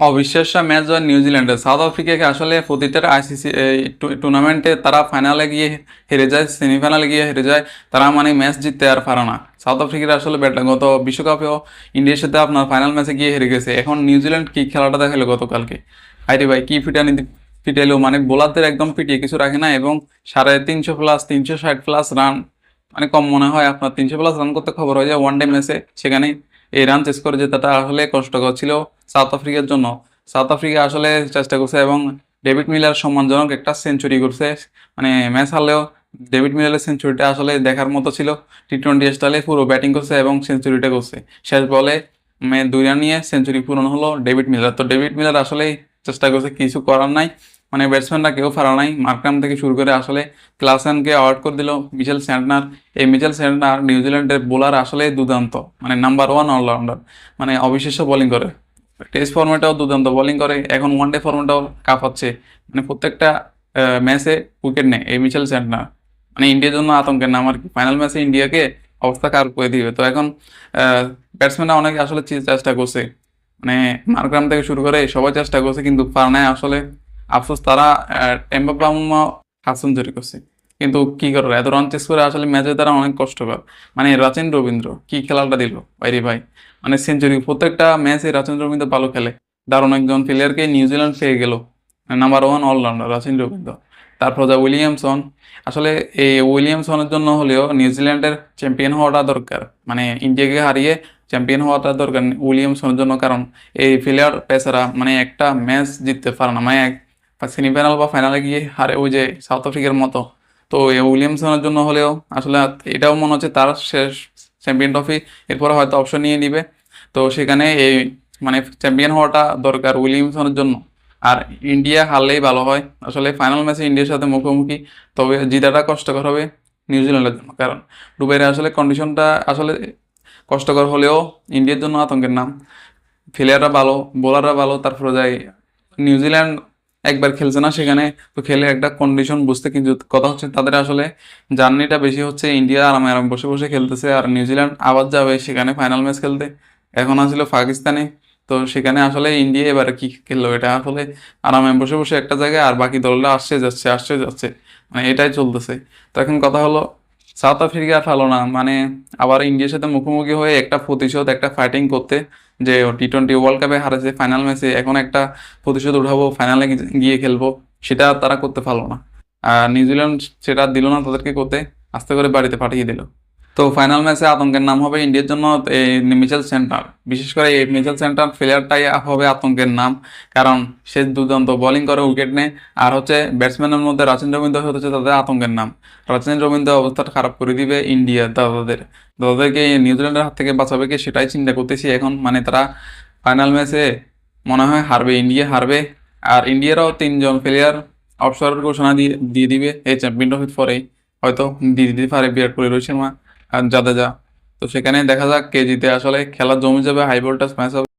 অবিশ্বাস্য ম্যাচ হয় নিউজিল্যান্ডের সাউথ আফ্রিকাকে আসলে প্রতিটা আইসিসি টুর্নামেন্টে তারা ফাইনালে গিয়ে হেরে যায় সেমিফাইনালে গিয়ে হেরে যায়, তারা মানে ম্যাচ জিততে আর পারে না। সাউথ আফ্রিকার আসলে ব্যাটটা গত বিশ্বকাপেও ইন্ডিয়ার সাথে আপনার ফাইনাল ম্যাচে গিয়ে হেরে গেছে। এখন নিউজিল্যান্ড কি খেলাটা দেখাল গতকালকে? আরে ভাই, কি ফিটানি ফিটাইলো মানে বোলারদের একদম ফিটিয়ে কিছু রাখে না এবং সাড়ে তিনশো প্লাস তিনশো ষাট প্লাস রান মানে কম মনে হয় আপনার। তিনশো প্লাস রান করতে খবর হয়ে যায় ওয়ান ডে ম্যাচে সেখানে এই রান চেস করে জেতাটা আসলে কষ্টকর ছিল সাউথ আফ্রিকার জন্য। সাউথ আফ্রিকা আসলে চেষ্টা করছে এবং ডেভিড মিলার সম্মানজনক একটা সেঞ্চুরি করছে। মানে ম্যাচ হারলেও ডেভিড মিলারের সেঞ্চুরিটা আসলে দেখার মতো ছিল। টি টোয়েন্টি স্টাইলে পুরো ব্যাটিং করছে এবং সেঞ্চুরিটা করছে। শেষ বলে দুই রান নিয়ে সেঞ্চুরি পূরণ হলো ডেভিড মিলার তো ডেভিড মিলার আসলেই চেষ্টা করছে, কিছু করার নাই। মানে ব্যাটসম্যানরা কেউ ফারা নাই। মার্কাম থেকে শুরু করে আসলে ক্লাসেনকে আউট করে দিল মিচেল স্যান্টনার। এই মিচেল স্যান্টনার নিউজিল্যান্ডের বোলার আসলে দুর্দান্ত মানে নাম্বার ওয়ান অলরাউন্ডার মানে অবিশ্বাস্য বোলিং করে। টেস্ট ফর্মেটাও দুর্দান্ত বোলিং করে, এখন ওয়ান ডে ফর্মেটাও কাঁপাচ্ছে। মানে প্রত্যেকটা ম্যাচে উইকেট নেয় এই মিচেল স্যান্টনার। মানে ইন্ডিয়ার জন্য আতঙ্কের নাম আর কি। ফাইনাল ম্যাচে ইন্ডিয়াকে অবস্থা কার করে দিবে। তো এখন ব্যাটসম্যানরা অনেকে আসলে চেষ্টা করছে। মানে মারগ্রাম থেকে শুরু করে সবাই চেষ্টা করছে, কিন্তু পারনায় আসলে। আফসোস, তারা এমবাপ্পা হাফ সেঞ্চুরি করছে। কিন্তু কি করবে? এত রান চেস করে আসলে ম্যাচে তারা অনেক কষ্টকর। মানে রাচেন রবীন্দ্র, কি খেলাটা দিল? বাইরে ভাই মানে সেঞ্চুরি প্রত্যেকটা ম্যাচে রাচেন রবীন্দ্র ভালো খেলে। দারুণ একজন প্লেয়ারকে নিউজিল্যান্ড পেয়ে গেল। Number one allrounder Rachin Ravindra. তারপর যা উইলিয়ামসন, আসলে এই উইলিয়ামসনের জন্য হলেও নিউজিল্যান্ডের চ্যাম্পিয়ন হওয়াটা দরকার। মানে ইন্ডিয়াকে হারিয়ে চ্যাম্পিয়ন হওয়াটা দরকার উইলিয়ামসনের জন্য। কারণ এই প্লেয়ার পেসারা মানে একটা ম্যাচ জিততে পারে না। মানে সেমিফাইনাল বা ফাইনালে গিয়ে হারে ওই যে সাউথ আফ্রিকার মতো। তো উইলিয়ামসনের জন্য হলেও আসলে এটাও মনে হচ্ছে তার শেষ চ্যাম্পিয়ন ট্রফি এরপরে হয়তো অপশন নিয়ে নিবে। তো সেখানে এই মানে চ্যাম্পিয়ন হওয়াটা দরকার উইলিয়ামসনের জন্য। আর ইন্ডিয়া হারলেই ভালো হয়। আসলে ফাইনাল ম্যাচে ইন্ডিয়ার সাথে মুখোমুখি। তবে জিতাটা কষ্টকর হবে নিউজিল্যান্ডের জন্য। কারণ দুবাইয়ের আসলে কন্ডিশনটা আসলে কষ্টকর হলেও ইন্ডিয়ার জন্য আতঙ্কের নাম। প্লেয়াররা ভালো বোলাররা ভালো, তারপরে যাই নিউজিল্যান্ড একবার খেলছে না সেখানে। তো খেলে একটা কন্ডিশন বুঝতে কিন্তু কথা হচ্ছে তাদের আসলে জার্নিটা বেশি হচ্ছে ইন্ডিয়া আরামে আরাম বসে বসে খেলতেছে আর নিউজিল্যান্ড আবার যাবে সেখানে ফাইনাল ম্যাচ খেলতে। এখন আসলে পাকিস্তানে। তো সেখানে আসলে ইন্ডিয়া এবার কি খেললো? এটা আসলে আরামে বসে বসে একটা জায়গায় আর বাকি দলটা আসছে, যাচ্ছে আসছে, যাচ্ছে। মানে এটাই চলতেছে। তো এখন কথা হলো সাউথ আফ্রিকা ভালো না মানে আবার ইন্ডিয়ার সাথে মুখোমুখি হয়ে একটা প্রতিশোধ, একটা ফাইটিং করতে, যে টি টোয়েন্টি ওয়ার্ল্ড কাপে হারেছে ফাইনাল ম্যাচে এখন একটা প্রতিশোধ উঠাবো ফাইনালে গিয়ে খেলব, সেটা তারা করতে পারল না। আর নিউজিল্যান্ড সেটা দিল না তাদেরকে করতে, আস্তে করে বাড়িতে পাঠিয়ে দিল। তো ফাইনাল ম্যাচে আতঙ্কের নাম হবে ইন্ডিয়ার জন্য এই মিচেল সেন্টার বিশেষ করে এই মিচেল সেন্টার প্লেয়ারটাই হবে আতঙ্কের নাম, কারণ সে দুর্দান্ত বোলিং করে উইকেট নেয়। আর হচ্ছে ব্যাটসম্যানের মধ্যে রাচিন রবীন্দ্র হচ্ছে তাদের আতঙ্কের নাম। রাচিন রবীন্দ্র অবস্থাটা খারাপ করে দিবে ইন্ডিয়া দাদাদের। দাদাদেরকে নিউজিল্যান্ডের হাত থেকে বাঁচাবে কি সেটাই চিন্তা করতেছি এখন। মানে তারা ফাইনাল ম্যাচে মনে হয় হারবে, ইন্ডিয়া হারবে। আর ইন্ডিয়ারও তিনজন প্লেয়ার অবসরের ঘোষণা দিয়ে দিয়ে দিবে। এই চ্যাম্পিয়ন ট্রফির পরেই হয়তো দিয়ে দিতে পারে বিরাট কোহলি, রোহিত শর্মা। আর জাদেজা তো সেখানে দেখা যাক কে জিতে। আসলে খেলা জমে যাবে হাই ভোল্টেজ ম্যাচ হবে।